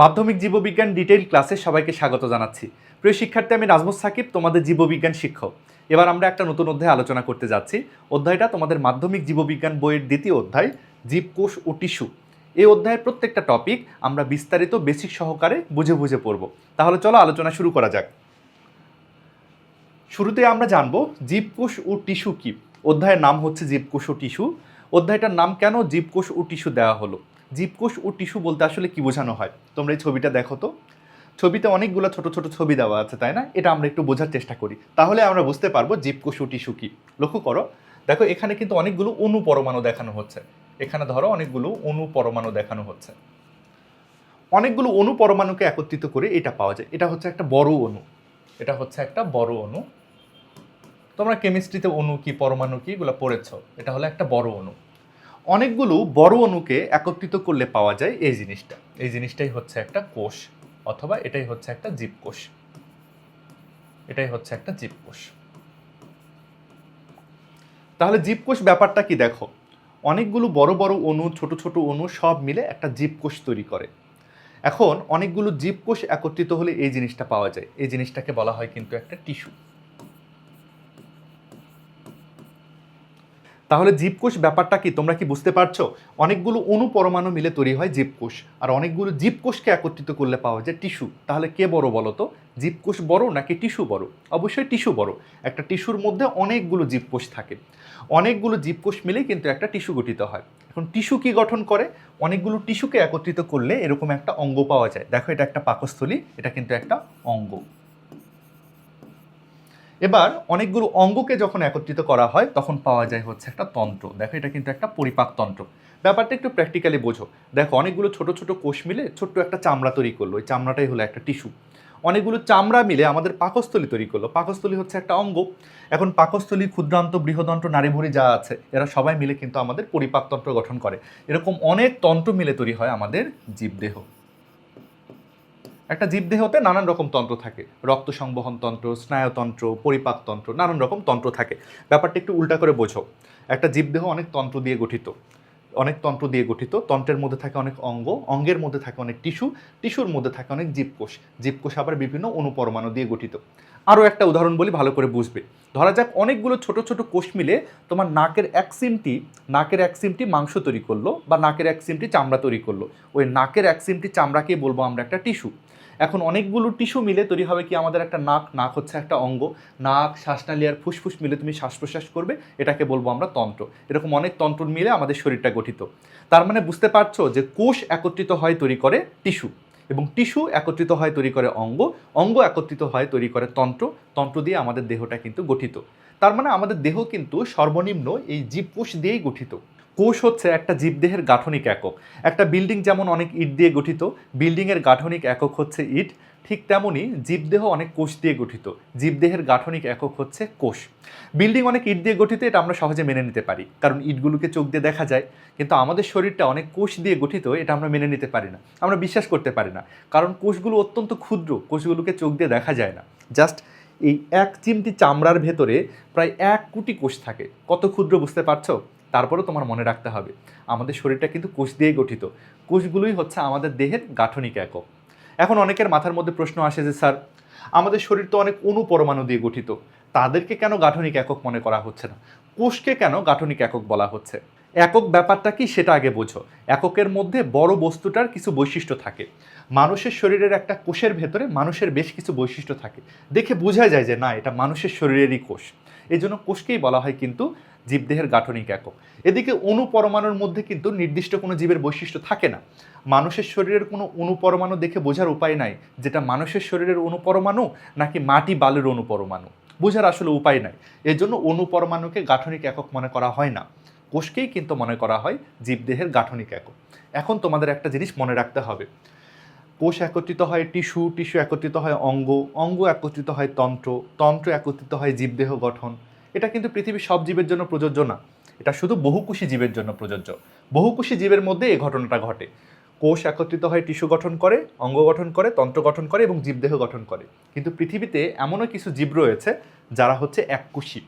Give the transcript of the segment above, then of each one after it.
মাধ্যমিক জীববিজ্ঞান ডিটেইল ক্লাসে সবাইকে স্বাগত জানাচ্ছি। প্রিয় শিক্ষার্থী, আমি নাজমুস সাকিব, তোমাদের জীববিজ্ঞান শিক্ষক। এবার আমরা একটা নতুন অধ্যায় আলোচনা করতে যাচ্ছি। অধ্যায়টা তোমাদের মাধ্যমিক জীববিজ্ঞান বইয়ের দ্বিতীয় অধ্যায় জীবকোষ ও টিস্যু। এই অধ্যায়ের প্রত্যেকটা টপিক আমরা বিস্তারিত, বেসিক সহকারে বুঝে বুঝে পড়ব। তাহলে চলো আলোচনা শুরু করা যাক। শুরুতে আমরা জানব জীবকোষ ও টিস্যু কি? অধ্যায়ের নাম হচ্ছে জীবকোষ ও টিস্যু। অধ্যায়টার নাম কেন জীবকোষ ও টিস্যু দেওয়া হলো? জীবকোষ ও টিস্যু বলতে আসলে কি বোঝানো হয়? তোমরা এই ছবিটা দেখো তো। ছবিতে অনেকগুলো ছোট ছোট ছবি দেওয়া আছে, তাই না? এটা আমরা একটু বোঝার চেষ্টা করি। তাহলে আমরা বুঝতে পারব জীবকোষ ও টিস্যু কি। লক্ষ্য করো, দেখো এখানে কিন্তু অনেকগুলো অণু পরমাণু দেখানো হচ্ছে। এখানে ধরো অনেকগুলো অণু পরমাণু দেখানো হচ্ছে। অনেকগুলো অণু পরমাণুকে একত্রিত করে এটা পাওয়া যায়। এটা হচ্ছে একটা বড় অণু। এটা হচ্ছে একটা বড় অণু। তোমরা কেমিস্ট্রিতে অণু কি, পরমাণু কি এগুলো পড়েছ? এটা হলো একটা বড় অণু। অনেকগুলো বড় অণুকে একত্রিত করলে পাওয়া যায় এই জিনিসটা। এই জিনিসটাই হচ্ছে একটা কোষ, অথবা এটাই হচ্ছে একটা জীবকোষ। এটাই হচ্ছে একটা জীবকোষ। তাহলে জীবকোষ ব্যাপারটা কি দেখো? অনেকগুলো বড় বড় অণু, ছোট ছোট অণু সব মিলে একটা জীবকোষ তৈরি করে। এখন অনেকগুলো জীবকোষ একত্রিত হলে এই জিনিসটা পাওয়া যায়। এই জিনিসটাকে বলা হয় কিন্তু একটা টিস্যু। তাহলে জীবকোষ ব্যাপারটা কি? তোমরা কি বুঝতে পারছ? অনেকগুলো অণু পরমাণু মিলে তৈরি হয় জীবকোষ। আর অনেকগুলো জীবকোষকে একত্রিত করলে পাওয়া যায় টিস্যু। তাহলে কে বড় বলো তো? জীবকোষ বড় নাকি টিস্যু বড়? অবশ্যই টিস্যু বড়। একটা টিস্যুর মধ্যে অনেকগুলো জীবকোষ থাকে। অনেকগুলো জীবকোষ মিলে কিন্তু একটা টিস্যু গঠিত হয়। এখন টিস্যু কি গঠন করে? অনেকগুলো টিস্যুকে একত্রিত করলে এরকম একটা অঙ্গ পাওয়া যায়। দেখো এটা একটা পাকস্থলী, এটা কিন্তু একটা অঙ্গ। এবার অনেকগুলো অঙ্গকে যখন একত্রিত করা হয়, তখন পাওয়া যায় হচ্ছে একটা তন্ত্র। দেখো এটা কিন্তু একটা পরিপাক তন্ত্র। ব্যাপারটা একটু প্র্যাকটিক্যালি বোঝো। দেখো, অনেকগুলো ছোট ছোট কোষ মিলে ছোট্ট একটা চামড়া তৈরি করল। ওই চামড়াটাই হলো একটা টিস্যু। অনেকগুলো চামড়া মিলে আমাদের পাকস্থলী তৈরি করল। পাকস্থলী হচ্ছে একটা অঙ্গ। এখন পাকস্থলী, ক্ষুদ্রান্ত বৃহদন্ত্র নারীভুরি যা আছে, এরা সবাই মিলে কিন্তু আমাদের পরিপাকতন্ত্র গঠন করে। এরকম অনেক তন্ত্র মিলে তৈরি হয় আমাদের জীবদেহ। একটা জীবদেহতে নানান রকম তন্ত্র থাকে। রক্ত সংবহন তন্ত্র, স্নায়ুতন্ত্র পরিপাকতন্ত্র নানান রকম তন্ত্র থাকে। ব্যাপারটা একটু উল্টা করে বোঝো। একটা জীবদেহ অনেক তন্ত্র দিয়ে গঠিত। অনেক তন্ত্র দিয়ে গঠিত। তন্ত্রের মধ্যে থাকে অনেক অঙ্গ, অঙ্গের মধ্যে থাকে অনেক টিস্যু, টিস্যুর মধ্যে থাকে অনেক জীবকোষ। জীবকোষ আবার বিভিন্ন অনুপরমাণু দিয়ে গঠিত। আরও একটা উদাহরণ বলি, ভালো করে বুঝবে। ধরা যাক অনেকগুলো ছোট ছোট কোষ মিলে তোমার নাকের এক সিমটি, নাকের এক সিমটি মাংস তৈরি করল বা নাকের এক সিমটি চামড়া তৈরি করল। ওই নাকের এক সিমটি চামড়াকেই বলব আমরা একটা টিস্যু। এখন অনেকগুলো টিস্যু মিলে তৈরি হবে কি আমাদের একটা নাক নাক হচ্ছে একটা অঙ্গ। নাক শ্বাসনালী আর ফুসফুস মিলে তুমি শ্বাস প্রশ্বাস করবে, এটাকে বলব আমরা তন্ত্র। এরকম অনেক তন্ত্র মিলে আমাদের শরীরটা গঠিত। তার মানে বুঝতে পারছ যে কোষ একত্রিত হয় তৈরি করে টিস্যু এবং টিস্যু একত্রিত হয় তৈরি করে অঙ্গ অঙ্গ একত্রিত হয় তৈরি করে তন্ত্র। তন্ত্র দিয়ে আমাদের দেহটা কিন্তু গঠিত। তার মানে আমাদের দেহ কিন্তু সর্বনিম্ন এই জীবকোষ দিয়েই গঠিত। কোষ হচ্ছে একটা জীবদেহের গাঠনিক একক। একটা বিল্ডিং যেমন অনেক ইট দিয়ে গঠিত, বিল্ডিংয়ের গাঠনিক একক হচ্ছে ইট। ঠিক তেমনই জীবদেহ অনেক কোষ দিয়ে গঠিত, জীবদেহের গাঠনিক একক হচ্ছে কোষ। বিল্ডিং অনেক ইট দিয়ে গঠিত, এটা আমরা সহজে মেনে নিতে পারি, কারণ ইটগুলোকে চোখ দিয়ে দেখা যায়। কিন্তু আমাদের শরীরটা অনেক কোষ দিয়ে গঠিত, এটা আমরা মেনে নিতে পারি না, আমরা বিশ্বাস করতে পারি না, কারণ কোষগুলো অত্যন্ত ক্ষুদ্র, কোষগুলোকে চোখ দিয়ে দেখা যায় না। জাস্ট এই এক চিমটি চামড়ার ভেতরে প্রায় এক কোটি কোষ থাকে। কত ক্ষুদ্র বুঝতে পারছ? তারপরেও তোমার মনে রাখতে হবে। আমাদের শরীরটা কিন্তু কোষ দিয়েই গঠিত। কোষগুলোই হচ্ছে আমাদের দেহের গাঠনিক একক। এখন অনেকের মাথার মধ্যে প্রশ্ন আসে যে, স্যার, আমাদের শরীর তো অনেক অণু পরমাণু দিয়ে গঠিত। তাদেরকে কেন গাঠনিক একক মনে করা হচ্ছে না? কোষকে কেন গাঠনিক একক বলা হচ্ছে? একক ব্যাপারটা কি সেটা আগে বোঝো। এককের মধ্যে বড় বস্তুটার কিছু বৈশিষ্ট্য থাকে। মানুষের শরীরের একটা কোষের ভেতরে মানুষের বেশ কিছু বৈশিষ্ট্য থাকে। দেখে বোঝা যায় যে, না, এটা মানুষের শরীরেরই কোষ। এই জন্য কোষকেই বলা হয় কিন্তু জীবদেহের গাঠনিক একক। এদিকে অনুপরমাণুর মধ্যে কিন্তু নির্দিষ্ট কোনো জীবের বৈশিষ্ট্য থাকে না। মানুষের শরীরের কোনো অনুপরমাণু দেখে বোঝার উপায় নাই যেটা মানুষের শরীরের অনুপরমাণু নাকি মাটি বালুর অনুপরমাণু বোঝার আসলে উপায় নাই। এর জন্য অণু গাঠনিক একক মনে করা হয় না। কোষকেই কিন্তু মনে করা হয় জীবদেহের গাঠনিক একক। এখন তোমাদের একটা জিনিস মনে রাখতে হবে। কোষ একত্রিত হয় টিস্যু টিস্যু একত্রিত হয় অঙ্গ অঙ্গ একত্রিত হয় তন্ত্র তন্ত্র একত্রিত হয় জীবদেহ গঠন। এটা কিন্তু পৃথিবীর সব জীবের জন্য প্রযোজ্য না। এটা শুধু বহুকোষী জীবের জন্য প্রযোজ্য। বহুকোষী জীবের মধ্যে এই ঘটনাটা ঘটে। কোষ একত্রিত হয় টিস্যু গঠন করে, অঙ্গ গঠন করে, তন্ত্র গঠন করে এবং জীবদেহ গঠন করে। কিন্তু পৃথিবীতে এমনও কিছু জীব রয়েছে যারা হচ্ছে এককোষী।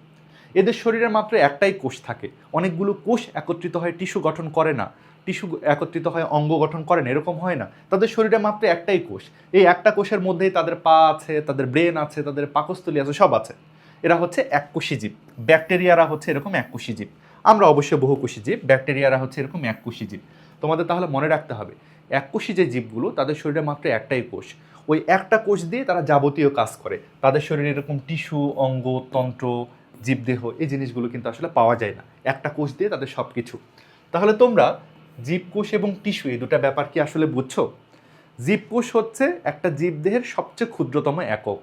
এদের শরীরে মাত্র একটাই কোষ থাকে। অনেকগুলো কোষ একত্রিত হয় টিস্যু গঠন করে না। টিস্যু একত্রিত হয় অঙ্গ গঠন করে না, এরকম হয় না। তাদের শরীরে মাত্র একটাই কোষ। এই একটা কোষের মধ্যেই তাদের পা আছে, তাদের ব্রেন আছে, তাদের পাকস্থলী আছে, সব আছে। এরা হচ্ছে এককোষী জীব। ব্যাকটেরিয়ারা হচ্ছে এরকম এককোষী জীব। আমরা অবশ্যই বহুকোষী জীব, ব্যাকটেরিয়ারা হচ্ছে এরকম এককোষী জীব। তোমাদের তাহলে মনে রাখতে হবে, এককোষী যে জীবগুলো, তাদের শরীরে মাত্র একটাই কোষ। ওই একটা কোষ দিয়ে তারা যাবতীয় কাজ করে। তাদের শরীরে এরকম টিস্যু, অঙ্গ, তন্ত্র, জীবদেহ, এই জিনিসগুলো কিন্তু আসলে পাওয়া যায় না। একটা কোষ দিয়ে তাদের সব কিছু তাহলে তোমরা জীবকোষ এবং টিস্যু, এই দুটা ব্যাপার কি আসলে বুঝছ? জীবকোষ হচ্ছে একটা জীবদেহের সবচেয়ে ক্ষুদ্রতম একক,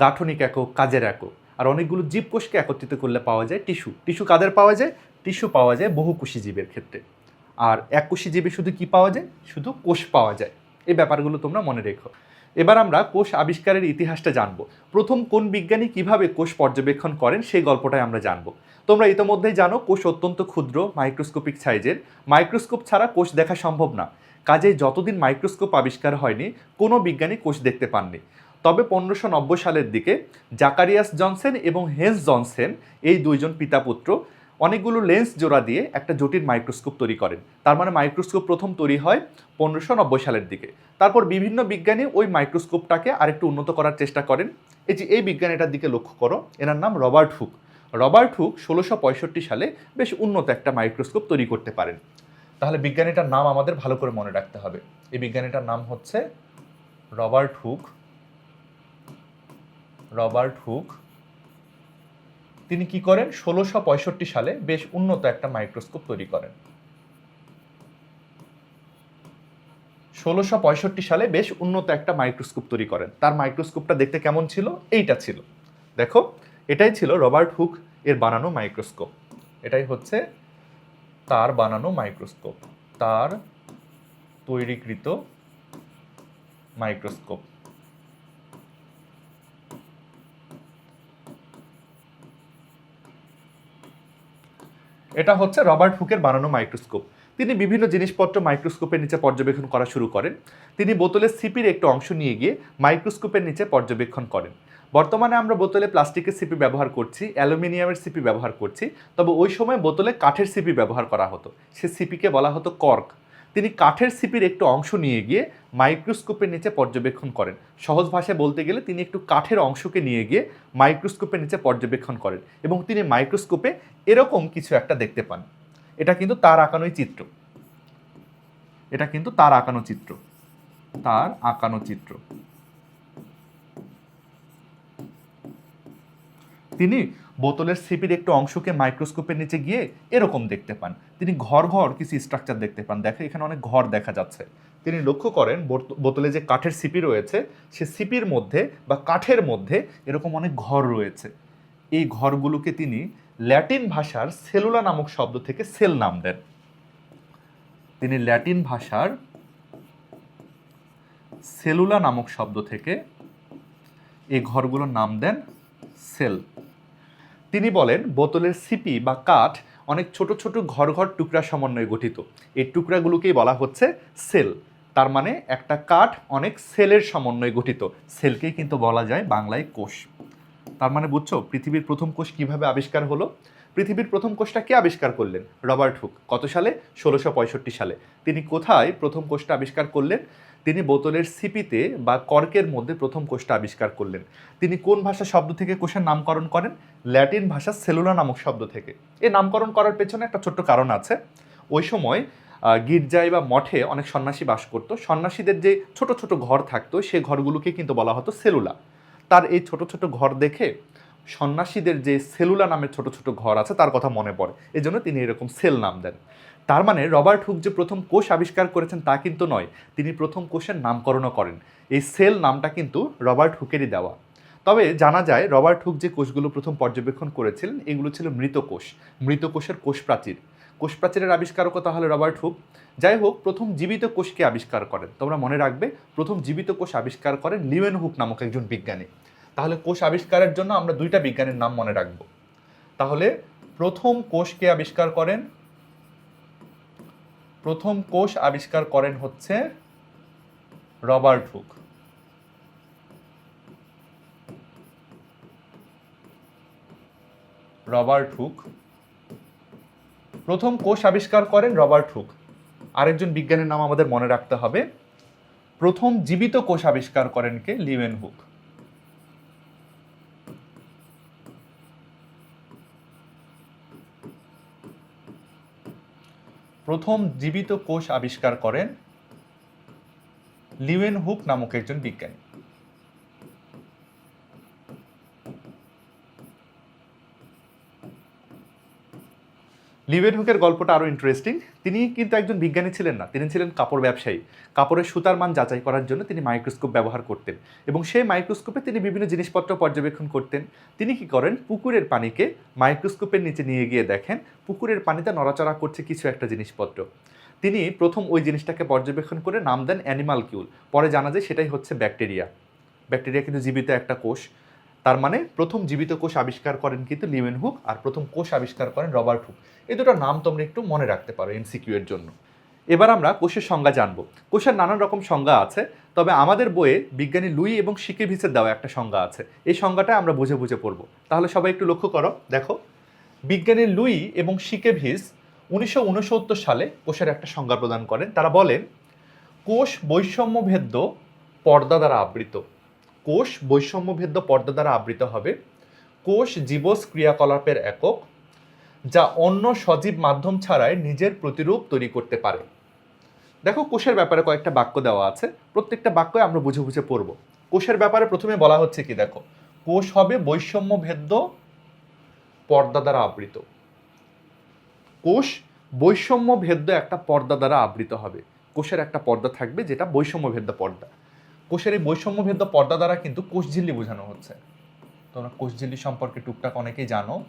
গাঠনিক একক, কাজের একক। আর অনেকগুলো জীবকোষকে একত্রিত করলে পাওয়া যায় টিস্যু। টিস্যু কাদের পাওয়া যায়? টিস্যু পাওয়া যায় বহুকোষী জীবের ক্ষেত্রে। আর এককোষী জীবে শুধু কি পাওয়া যায়? শুধু কোষ পাওয়া যায়। এই ব্যাপারগুলো তোমরা মনে রেখো। এবার আমরা কোষ আবিষ্কারের ইতিহাসটা জানব। প্রথম কোন বিজ্ঞানী কীভাবে কোষ পর্যবেক্ষণ করেন সেই গল্পটাই আমরা জানব। তোমরা ইতোমধ্যেই জানো কোষ অত্যন্ত ক্ষুদ্র, মাইক্রোস্কোপিক সাইজের। মাইক্রোস্কোপ ছাড়া কোষ দেখা সম্ভব না। কাজেই যতদিন মাইক্রোস্কোপ আবিষ্কার হয়নি, কোনো বিজ্ঞানী কোষ দেখতে পাননি। তবে পনেরোশো নব্বই সালের দিকে জাকারিয়াস জনসেন এবং হেন্স জনসেন, এই দুইজন পিতাপুত্র অনেকগুলো লেন্স জোড়া দিয়ে একটা জটিল মাইক্রোস্কোপ তৈরি করেন। তার মানে মাইক্রোস্কোপ প্রথম তৈরি হয় পনেরোশো নব্বই সালের দিকে। তারপর বিভিন্ন বিজ্ঞানী ওই মাইক্রোস্কোপটাকে আরেকটু উন্নত করার চেষ্টা করেন। এই যে এই বিজ্ঞানীটার দিকে লক্ষ্য করো, এনার নাম রবার্ট হুক। রবার্ট হুক ষোলোশো পঁয়ষট্টি সালে বেশ উন্নত একটা মাইক্রোস্কোপ তৈরি করতে পারেন। তাহলে বিজ্ঞানীটার নাম আমাদের ভালো করে মনে রাখতে হবে। এই বিজ্ঞানীটার নাম হচ্ছে রবার্ট হুক। Robert Hooke. তিনি কি করেন? ষোলোশো পঁয়ষট্টি সালে বেশ উন্নত একটা মাইক্রোস্কোপ তৈরি করেন। ষোলোশো পঁয়ষট্টি সালে বেশ উন্নত একটা মাইক্রোস্কোপ তৈরি করেন। তার মাইক্রোস্কোপটা দেখতে কেমন ছিল? এইটা ছিল। দেখো, এটাই ছিল রবার্ট হুক এর বানানো মাইক্রোস্কোপ। এটাই হচ্ছে তার বানানো মাইক্রোস্কোপ। তার তৈরিকৃত মাইক্রোস্কোপ। এটা হচ্ছে রবার্ট হুকের বানানো মাইক্রোস্কোপ। তিনি বিভিন্ন জিনিসপত্র মাইক্রোস্কোপের নিচে পর্যবেক্ষণ করা শুরু করেন। তিনি বোতলের সিপির একটু অংশ নিয়ে গিয়ে মাইক্রোস্কোপের নিচে পর্যবেক্ষণ করেন। বর্তমানে আমরা বোতলে প্লাস্টিকের সিপি ব্যবহার করছি, অ্যালুমিনিয়ামের সিপি ব্যবহার করছি, তবে ওই সময় বোতলে কাঠের সিপি ব্যবহার করা হতো। সে সিপিকে বলা হতো কর্ক। তিনি কাঠের সিপির একটু অংশ নিয়ে গিয়ে মাইক্রোস্কোপের নিচে পর্যবেক্ষণ করেন। সহজ ভাষায় বলতে গেলে তিনি একটু কাঠের অংশকে নিয়ে গিয়ে মাইক্রোস্কোপের নিচে পর্যবেক্ষণ করেন এবং তিনি মাইক্রোস্কোপে এরকম কিছু একটা দেখতে পান। এটা কিন্তু তার আঁকানোই চিত্র। এটা কিন্তু তার আঁকানো চিত্র। তার আঁকানো চিত্র। তিনি বোতলের সিপির একটু অংশকে মাইক্রোস্কোপের নিচে গিয়ে এরকম দেখতে পান। তিনি ঘর ঘর কিছু স্ট্রাকচার দেখতে পান। দেখে এখানে অনেক ঘর দেখা যাচ্ছে। তিনি লক্ষ্য করেন বোত- বোতলে যে কাঠের সিপি রয়েছে, সে সিপির মধ্যে বা কাঠের মধ্যে এরকম অনেক ঘর রয়েছে। এই ঘরগুলোকে তিনি ল্যাটিন ভাষার সেলুলা নামক শব্দ থেকে সেল নাম দেন। তিনি ল্যাটিন ভাষার সেলুলা নামক শব্দ থেকে এই ঘরগুলোর নাম দেন সেল। তিনি বলেন, বোতলের সিপি বা কাঠ অনেক ছোট ছোট ঘর ঘর টুকরা সমন্বয়ে গঠিত। এই টুকরাগুলোকেই বলা হচ্ছে সেল। তার মানে একটা কাঠ অনেক সেলের সমন্বয়ে গঠিত। সেলকেই কিন্তু বলা যায় বাংলায় কোষ। তার মানে বুঝছ, পৃথিবীর প্রথম কোষ কীভাবে আবিষ্কার হলো? পৃথিবীর প্রথম কোষটা কে আবিষ্কার করলেন? Robert Hooke. কত সালে? ষোলোশো সালে। তিনি কোথায় প্রথম কোষটা আবিষ্কার করলেন? তিনি বোতলের সিপিতে বা কর্কের মধ্যে প্রথম কোষটা আবিষ্কার করলেন। তিনি কোন ভাষা শব্দ থেকে কোষের নামকরণ করেন? ল্যাটিন ভাষা সেলুলা নামক শব্দ থেকে। এ নামকরণ করার পেছনে একটা ছোট্ট কারণ আছে। ওই সময় গির্জায় বা মঠে অনেক সন্ন্যাসী বাস করতো। সন্ন্যাসীদের যে ছোট ছোট ঘর থাকতো, সে ঘরগুলোকে কিন্তু বলা হতো সেলুলা। তার এই ছোট ছোট ঘর দেখে সন্ন্যাসীদের যে সেলুলা নামের ছোট ছোট ঘর আছে, তার কথা মনে পড়ে। এজন্য তিনি এরকম সেল নাম দেন। তার মানে রবার্ট হুক যে প্রথম কোষ আবিষ্কার করেছেন তা কিন্তু নয়, তিনি প্রথম কোষের নামকরণও করেন। এই সেল নামটা কিন্তু রবার্ট হুকেরই দেওয়া। তবে জানা যায় রবার্ট হুক যে কোষগুলো প্রথম পর্যবেক্ষণ করেছিলেন, এগুলো ছিল মৃত কোষ, মৃত কোষের কোষ প্রাচীর কোষ প্রাচীরের আবিষ্কারকও তাহলে রবার্ট হুক। যাই হোক, প্রথম জীবিত কোষকে আবিষ্কার করেন। তোমরা মনে রাখবে, প্রথম জীবিত কোষ আবিষ্কার করেন লিওয়েন হুক নামক একজন বিজ্ঞানী। তাহলে কোষ আবিষ্কারের জন্য আমরা দুইটা বিজ্ঞানীর নাম মনে রাখব। তাহলে প্রথম কোষকে আবিষ্কার করেন প্রথম কোষ আবিষ্কার করেন হচ্ছে রবার্ট হুক। Robert Hooke. প্রথম কোষ আবিষ্কার করেন রবার্ট হুক। আরেকজন বিজ্ঞানীর নাম আমাদের মনে রাখতে হবে। প্রথম জীবিত কোষ আবিষ্কার করেন কে? Leeuwen hook. প্রথম জীবিত কোষ আবিষ্কার করেন লিওয়েন হুক নামক একজন বিজ্ঞানী। লিওয়েন হুকের গল্পটা আরও ইন্টারেস্টিং তিনি কিন্তু একজন বিজ্ঞানী ছিলেন না, তিনি ছিলেন কাপড় ব্যবসায়ী। কাপড়ের সুতার মান যাচাই করার জন্য তিনি মাইক্রোস্কোপ ব্যবহার করতেন এবং সেই মাইক্রোস্কোপে তিনি বিভিন্ন জিনিসপত্র পর্যবেক্ষণ করতেন। তিনি কি করেন, পুকুরের পানিকে মাইক্রোস্কোপের নিচে নিয়ে গিয়ে দেখেন, পুকুরের পানিতে নড়াচড়া করছে কিছু একটা জিনিসপত্র। তিনি প্রথম ওই জিনিসটাকে পর্যবেক্ষণ করে নাম দেন অ্যানিমাল কিউল পরে জানা যায় সেটাই হচ্ছে ব্যাকটেরিয়া ব্যাকটেরিয়া কিন্তু জীবিত একটা কোষ। তার মানে প্রথম জীবিত কোষ আবিষ্কার করেন কিন্তু লিওয়েন হুক আর প্রথম কোষ আবিষ্কার করেন রবার্ট হুক। এই দুটো নাম তোমরা একটু মনে রাখতে পারো এমসিকিউ এর জন্য। এবার আমরা কোষের সংজ্ঞা জানব। কোষের নানান রকম সংজ্ঞা আছে, তবে আমাদের বইয়ে বিজ্ঞানী লুই এবং শিকেভিসের দেওয়া একটা সংজ্ঞা আছে। এই সংজ্ঞাটা আমরা বুঝে বুঝে পড়ব। তাহলে সবাই একটু লক্ষ্য করো, দেখো। বিজ্ঞানী লুই এবং শিকেভিস উনিশশো উনসত্তর সালে কোষের একটা সংজ্ঞা প্রদান করেন। তারা বলেন, কোষ বৈষম্যভেদ্য পর্দা দ্বারা আবৃত। কোষ বৈষম্যভেদ্য পর্দা দ্বারা আবৃত হবে। কোষ জীবস ক্রিয়াকলাপের একক, যা অন্য সজীব মাধ্যম ছাড়াই নিজের প্রতিরূপ তৈরি করতে পারে। দেখো, কোষের ব্যাপারে কয়েকটা বাক্য দেওয়া আছে। প্রত্যেকটা বাক্য আমরা বুঝে বুঝে পড়ব। কোষের ব্যাপারে প্রথমে বলা হচ্ছে কি, দেখো, কোষ হবে বৈষম্যভেদ্য পর্দা দ্বারা আবৃত। কোষ বৈষম্যভেদ্য একটা পর্দা দ্বারা আবৃত হবে। কোষের একটা পর্দা থাকবে যেটা বৈষম্যভেদ্য পর্দা। কোষের এই বৈষম্যভেদ্য পর্দা দ্বারা কিন্তু কোষঝিল্লি বোঝানো হচ্ছে। তোমরা কোষঝিল্লি সম্পর্কে টুকটাক অনেকেই জানো।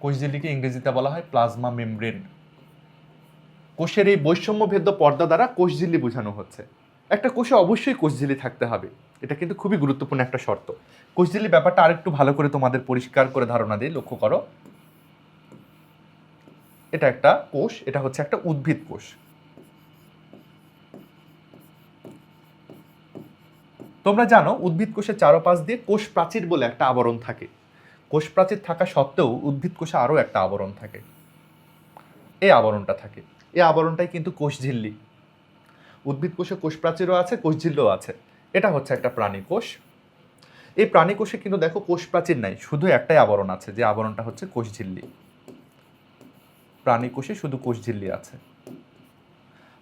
কোষঝিল্লিকে ইংরেজিতে বলা হয় প্লাজমা মেমব্রেন। কোষের এই বৈষম্যভেদ্য পর্দা দ্বারা কোষঝিল্লি বোঝানো হচ্ছে। একটা কোষে অবশ্যই কোষঝিল্লি থাকতে হবে। এটা কিন্তু খুবই গুরুত্বপূর্ণ একটা শর্ত। কোষঝিল্লি ব্যাপারটা আরেকটু ভালো করে তোমাদের পরিষ্কার করে ধারণা দিয়ে লক্ষ্য করো। এটা একটা কোষ, এটা হচ্ছে একটা উদ্ভিদ কোষ। তোমরা জানো, উদ্ভিদ কোষের চারপাশ দিয়ে কোষ প্রাচীর বলে একটা আবরণ থাকে। কোষ প্রাচীর থাকা সত্ত্বেও উদ্ভিদ কোষে আরও একটা আবরণ থাকে। এই আবরণটা থাকে। এই আবরণটাই কিন্তু কোষ ঝিল্লি। উদ্ভিদ কোষে কোষ প্রাচীরও আছে, কোষ ঝিল্লিও আছে। এটা হচ্ছে একটা প্রাণী কোষ। এই প্রাণী কোষে কিন্তু দেখো কোষ প্রাচীর নাই, শুধু একটাই আবরণ আছে, যে আবরণটা হচ্ছে কোষ ঝিল্লি। প্রাণী কোষে শুধু কোষ ঝিল্লি আছে।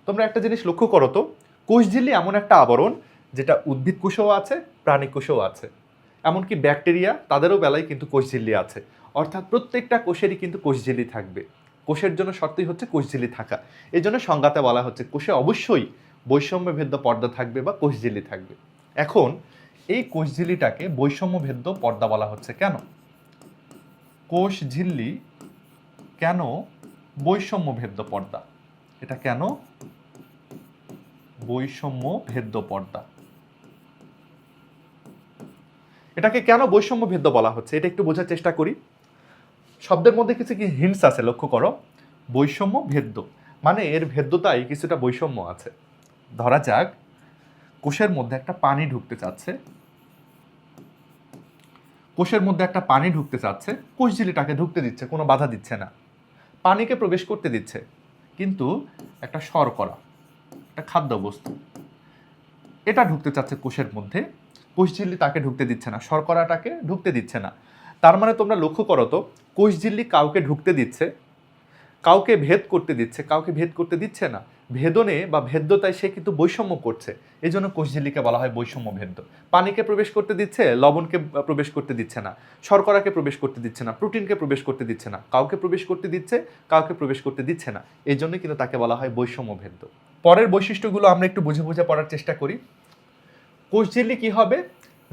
তোমরা একটা জিনিস লক্ষ্য করো তো, কোষ ঝিল্লি এমন একটা আবরণ যেটা উদ্ভিদ কোষেও আছে, প্রাণী কোষেও আছে। এমনকি ব্যাকটেরিয়া, তাদেরও বেলায় কিন্তু কোষঝিল্লি আছে। অর্থাৎ প্রত্যেকটা কোষেরই কিন্তু কোষঝিল্লি থাকবে। কোষের জন্য শর্তই হচ্ছে কোষঝিল্লি থাকা। এই জন্য সংজ্ঞাতে বলা হচ্ছে কোষে অবশ্যই বৈষম্যভেদ্য পর্দা থাকবে বা কোষঝিল্লি থাকবে। এখন, এই কোষঝিল্লিটাকে বৈষম্যভেদ্য পর্দা বলা হচ্ছে কেন? কোষঝিল্লি কেন বৈষম্যভেদ্য পর্দা? এটা কেন? বৈষম্য ভেদ্য পর্দা। এটাকে কেন বৈষম্য ভেদ্য বলা হচ্ছে? এটা একটু বোঝার চেষ্টা করি। শব্দের মধ্যে কিছু কি হিন্টস আছে? লক্ষ্য করো। বৈষম্য ভেদ্য। মানে এর ভেদ্যতায় কিছুটা বৈষম্য আছে। ধরা যাক, কোষের মধ্যে একটা পানি ঢুকতে চাচ্ছে। কোষের মধ্যে একটা পানি ঢুকতে চাচ্ছে। কোষ কোষঝিলিটাকে ঢুকতে দিচ্ছে, কোনো বাধা দিচ্ছে না। পানিকে প্রবেশ করতে দিচ্ছে। কিন্তু একটা শর্করা, একটা খাদ্য বস্তু এটা ঢুকতে চাচ্ছে কোষের মধ্যে। কোষঝিল্লি তাকে ঢুকতে দিচ্ছে না, শর্করাটাকে ঢুকতে দিচ্ছে না। তার মানে তোমরা লক্ষ্য করো তো কোষঝিল্লি কাউকে ঢুকতে দিচ্ছে, কাউকে ভেদ করতে দিচ্ছে, কাউকে ভেদ করতে দিচ্ছে না। ভেদনে বা ভেদ্যতায় সে কিন্তু বৈষম্য করছে। এই জন্য কোষঝিল্লিকে বলা হয় বৈষম্য ভেদ্য। পানিকে প্রবেশ করতে দিচ্ছে, লবণকে প্রবেশ করতে দিচ্ছে না। শর্করাকে প্রবেশ করতে দিচ্ছে না, প্রোটিনকে প্রবেশ করতে দিচ্ছে না। কাউকে প্রবেশ করতে দিচ্ছে, কাউকে প্রবেশ করতে দিচ্ছে না। এই জন্য কিন্তু তাকে বলা হয় বৈষম্য ভেদ্য। পরের বৈশিষ্ট্যগুলো আমরা একটু বুঝে বুঝে পড়ার চেষ্টা করি। কোষঝিল্লি কী হবে?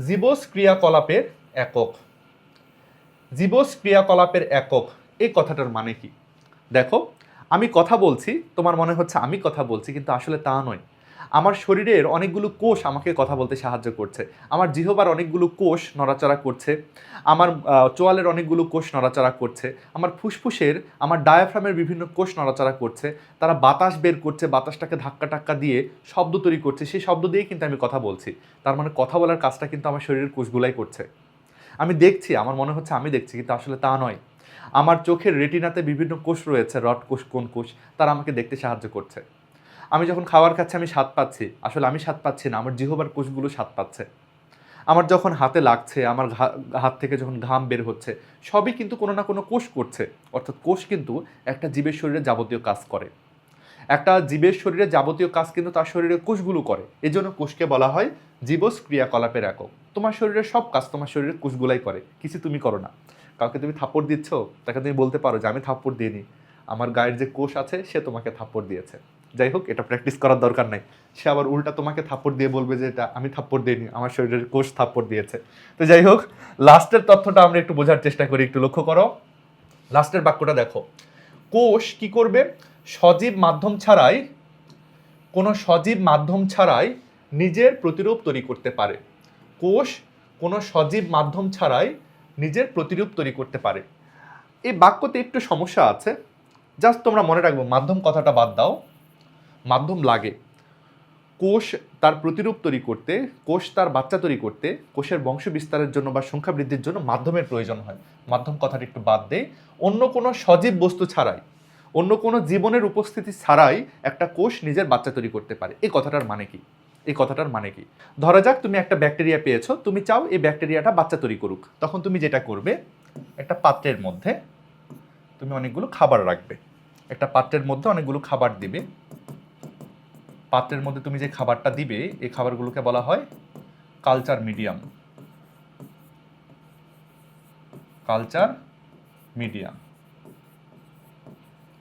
জীবস ক্রিয়াকলাপের একক। জীবস ক্রিয়াকলাপের একক, এই কথাটার মানে কি? দেখো, আমি কথা বলছি, তোমার মনে হচ্ছে আমি কথা বলছি, কিন্তু আসলে তা নয়। আমার শরীরের অনেকগুলো কোষ আমাকে কথা বলতে সাহায্য করছে। আমার জিহবার অনেকগুলো কোষ নড়াচড়া করছে। আমার চোয়ালের অনেকগুলো কোষ নড়াচড়া করছে। আমার ফুসফুসের, আমার ডায়াফ্রামের বিভিন্ন কোষ নড়াচড়া করছে। তারা বাতাস বের করছে, বাতাসটাকে ধাক্কা টাক্কা দিয়ে শব্দ তৈরি করছে। সেই শব্দ দিয়েই কিন্তু আমি কথা বলছি। তার মানে কথা বলার কাজটা কিন্তু আমার শরীরের কোষগুলাই করছে। আমি দেখছি, আমার মনে হচ্ছে আমি দেখছি, কিন্তু আসলে তা নয়। আমার চোখের রেটিনাতে বিভিন্ন কোষ রয়েছে, রড কোষ কোন কোষ, তারা আমাকে দেখতে সাহায্য করছে। আমি যখন খাবার খাচ্ছি, আমি স্বাদ পাচ্ছি। আসলে আমি স্বাদ পাচ্ছি না, আমার জিহবার কোষগুলো স্বাদ পাচ্ছে। আমার যখন হাতে লাগছে, আমার হাত থেকে যখন ঘাম বের হচ্ছে, সবই কিন্তু কোনো না কোনো কোষ করছে। অর্থাৎ কোষ কিন্তু একটা জীবের শরীরে যাবতীয় কাজ করে। একটা জীবের শরীরে যাবতীয় কাজ কিন্তু তার শরীরে কোষগুলো করে। এজন্য কোষকে বলা হয় জীবস ক্রিয়াকলাপের একক। তোমার শরীরের সব কাজ তোমার শরীরের কোষগুলাই করে। কিছু তুমি করো না। কাউকে তুমি থাপ্পড় দিচ্ছ, তাকে তুমি বলতে পারো যে, আমি থাপ্পড় দিইনি। আমার গায়ের যে কোষ আছে, সে তোমাকে থাপ্পড় দিয়েছে। যাই হোক, এটা প্র্যাকটিস করার দরকার নাই। সে আবার উল্টা তোমাকে থাপ্পড় দিয়ে বলবে যে এটা আমি থাপ্পড় দিইনি, আমার শরীরের কোষ থাপ্পড় দিয়েছে। তো যাই হোক লাস্টের তথ্যটা আমরা একটু বোঝার চেষ্টা করি, একটু লক্ষ্য করো। লাস্টের বাক্যটা দেখো। কোষ কি করবে? সজীব মাধ্যম ছাড়াই, কোনো সজীব মাধ্যম ছাড়াই নিজের প্রতিরূপ তৈরি করতে পারে। কোষ কোনো সজীব মাধ্যম ছাড়াই নিজের প্রতিরূপ তৈরি করতে পারে। এই বাক্যতে একটু সমস্যা আছে। জাস্ট তোমরা মনে রাখব, মাধ্যম কথাটা বাদ দাও। মাধ্যম লাগে। কোষ তার প্রতিরূপ তৈরি করতে, কোষ তার বাচ্চা তৈরি করতে, কোষের বংশ বিস্তারের জন্য বা সংখ্যা বৃদ্ধির জন্য মাধ্যমের প্রয়োজন হয়। মাধ্যম কথাটি একটু বাদ দেই অন্য কোনো সজীব বস্তু ছাড়াই, অন্য কোনো জীবনের উপস্থিতি ছাড়াই একটা কোষ নিজের বাচ্চা তৈরি করতে পারে। এই কথাটার মানে কি? এই কথাটার মানে কি? ধরা যাক তুমি একটা ব্যাকটেরিয়া পেয়েছ, তুমি চাও এই ব্যাকটেরিয়াটা বাচ্চা তৈরি করুক। তখন তুমি যেটা করবে, একটা পাত্রের মধ্যে তুমি অনেকগুলো খাবার রাখবে। একটা পাত্রের মধ্যে অনেকগুলো খাবার দিবে। পাত্রের মধ্যে তুমি যে খাবারটা দিবে, এই খাবারগুলোকে বলা হয় কালচার মিডিয়াম কালচার মিডিয়াম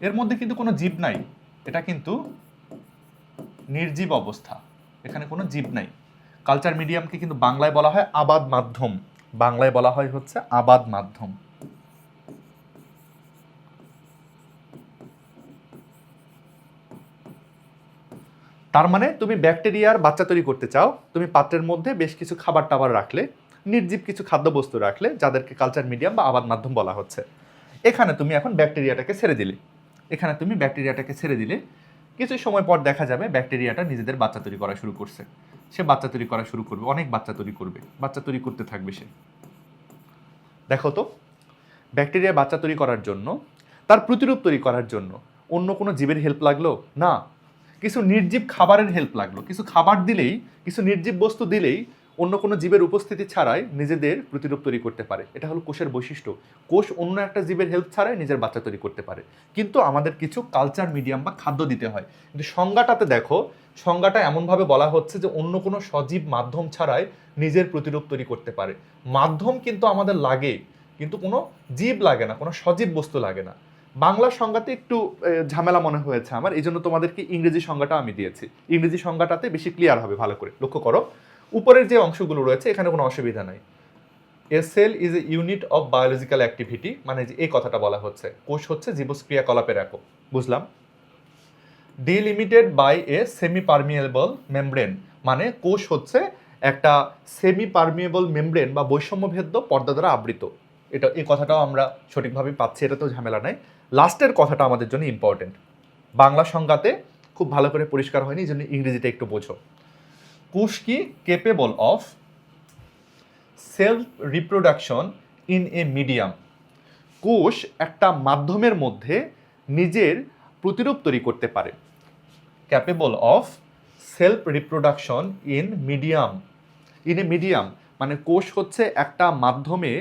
এর মধ্যে কিন্তু কোনো জীব নাই। এটা কিন্তু নির্জীব অবস্থা। এখানে কোনো জীব নাই। কালচার মিডিয়ামকে কিন্তু বাংলায় বলা হয় আবাদ মাধ্যম। বাংলায় বলা হয় হচ্ছে আবাদ মাধ্যম। তার মানে তুমি ব্যাকটেরিয়ার বাচ্চা তৈরি করতে চাও, তুমি পাত্রের মধ্যে বেশ কিছু খাবার টাবার রাখলে, নির্জীব কিছু খাদ্যবস্তু রাখলে, যাদেরকে কালচার মিডিয়াম বা আবাদ মাধ্যম বলা হচ্ছে। এখানে তুমি এখন ব্যাকটেরিয়াটাকে ছেড়ে দিলে। এখানে তুমি ব্যাকটেরিয়াটাকে ছেড়ে দিলে, কিছু সময় পর দেখা যাবে ব্যাকটেরিয়াটা নিজেদের বাচ্চা তৈরি করা শুরু করছে। সে বাচ্চা তৈরি করা শুরু করবে, অনেক বাচ্চা তৈরি করবে, বাচ্চা তৈরি করতে থাকবে সে। দেখো তো, ব্যাকটেরিয়া বাচ্চা তৈরি করার জন্য, তার প্রতিরূপ তৈরি করার জন্য অন্য কোনো জীবের হেল্প লাগল? না কিছু নির্জীব খাবারের হেল্প লাগল। কিছু খাবার দিলেই, কিছু নির্জীব বস্তু দিলেই অন্য কোনো জীবের উপস্থিতি ছাড়াই নিজেদের প্রতিরূপ তৈরি করতে পারে। এটা হলো কোষের বৈশিষ্ট্য। কোষ অন্য একটা জীবের হেল্প ছাড়াই নিজের বাচ্চা তৈরি করতে পারে। কিন্তু আমাদের কিছু কালচার মিডিয়াম বা খাদ্য দিতে হয়। কিন্তু সংজ্ঞাটাতে দেখো, সংজ্ঞাটা এমনভাবে বলা হচ্ছে যে অন্য কোনো সজীব মাধ্যম ছাড়াই নিজের প্রতিরূপ তৈরি করতে পারে। মাধ্যম কিন্তু আমাদের লাগে, কিন্তু কোনো জীব লাগে না, কোনো সজীব বস্তু লাগে না। বাংলা সংজ্ঞাতে একটু ঝামেলা মনে হয়েছে আমার। এই জন্য তোমাদেরকে ইংরেজি সংজ্ঞাটা আমি দিয়েছি। ইংরেজি সংজ্ঞাটাতে বেশি ক্লিয়ার হবে ভালো করে। লক্ষ্য করো, উপরের যে অংশগুলো রয়েছে, এখানে কোনো অসুবিধা নাই। A cell is a unit of biological activity মানে এই কথাটা বলা হচ্ছে। কোষ হচ্ছে জীবস ক্রিয়াকলাপের একক, বুঝলাম? Delimited by a semi permeable membrane মানে কোষ হচ্ছে একটা সেমি পারমিয়েবল মেমব্রেন বা বৈষম্যভেদ্য পর্দা দ্বারা আবৃত। এটা, এই কথাটাও আমরা সঠিকভাবে পাচ্ছি এটা তো ঝামেলা নাই। লাস্টের কথাটা আমাদের জন্য ইম্পর্টেন্ট বাংলা সংজ্ঞাতে খুব ভালো করে পরিষ্কার হয়নি, এই জন্য ইংরেজিটা একটু বোঝো। কোষ কি capable of self reproduction in a medium কোষ একটা মাধ্যমের মধ্যে নিজের প্রতিরূপ তৈরি করতে পারে। Capable of self reproduction in medium in a medium মানে কোষ হচ্ছে একটা মাধ্যমে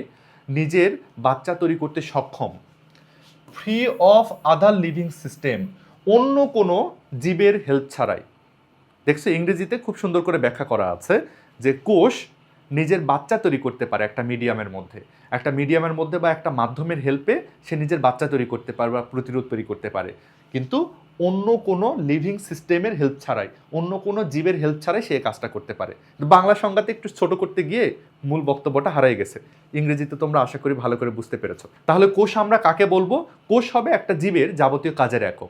নিজের বাচ্চা তৈরি করতে সক্ষম। Free of other living system অন্য কোনো জীবের হেল্প ছাড়াই। দেখছ, ইংরেজিতে খুব সুন্দর করে ব্যাখ্যা করা আছে যে কোষ নিজের বাচ্চা তৈরি করতে পারে একটা মিডিয়ামের মধ্যে। একটা মিডিয়ামের মধ্যে বা একটা মাধ্যমের হেল্পে সে নিজের বাচ্চা তৈরি করতে পারে বা প্রতিরোধ তৈরি করতে পারে। কিন্তু অন্য কোনো লিভিং সিস্টেমের হেল্প ছাড়াই, অন্য কোনো জীবের হেল্প ছাড়াই সে কাজটা করতে পারে। বাংলা সংজ্ঞাতে একটু ছোট করতে গিয়ে মূল বক্তব্যটা হারাই গেছে। ইংরেজিতে তোমরা আশা করি ভালো করে বুঝতে পেরেছ। তাহলে কোষ আমরা কাকে বলব? কোষ হবে একটা জীবের যাবতীয় কাজের একক।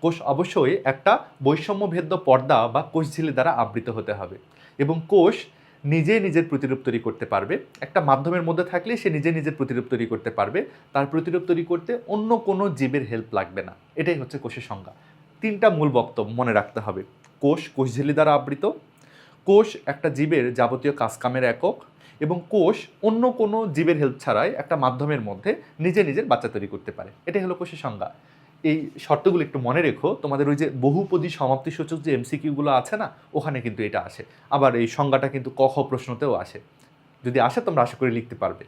কোষ অবশ্যই একটা বৈষম্যভেদ্য পর্দা বা কোষ কোষঝিলি দ্বারা আবৃত হতে হবে। এবং কোষ নিজে নিজের প্রতিরূপ তৈরি করতে পারবে। একটা মাধ্যমের মধ্যে থাকলে সে নিজে নিজের প্রতিরূপ তৈরি করতে পারবে। তার প্রতিরূপ তৈরি করতে অন্য কোনো জীবের হেল্প লাগবে না। এটাই হচ্ছে কোষের সংজ্ঞা। তিনটা মূল বক্তব্য মনে রাখতে হবে। কোষ কোষঝিলি দ্বারা আবৃত। কোষ একটা জীবের যাবতীয় কাজকামের একক এবং কোষ অন্য কোনো জীবের হেল্প ছাড়াই একটা মাধ্যমের মধ্যে নিজে নিজের বাচ্চা তৈরি করতে পারে। এটাই হলো কোষের সংজ্ঞা। এই শর্তগুলো একটু মনে রেখো। তোমাদের ওই যে বহুপদী সমাপ্তি সূচক যে এমসিকিউগুলো আছে না, ওখানে কিন্তু এটা আসে। আবার এই সংজ্ঞাটা কিন্তু কখ প্রশ্নতেও আসে। যদি আসে, তোমরা আশা করি লিখতে পারবে।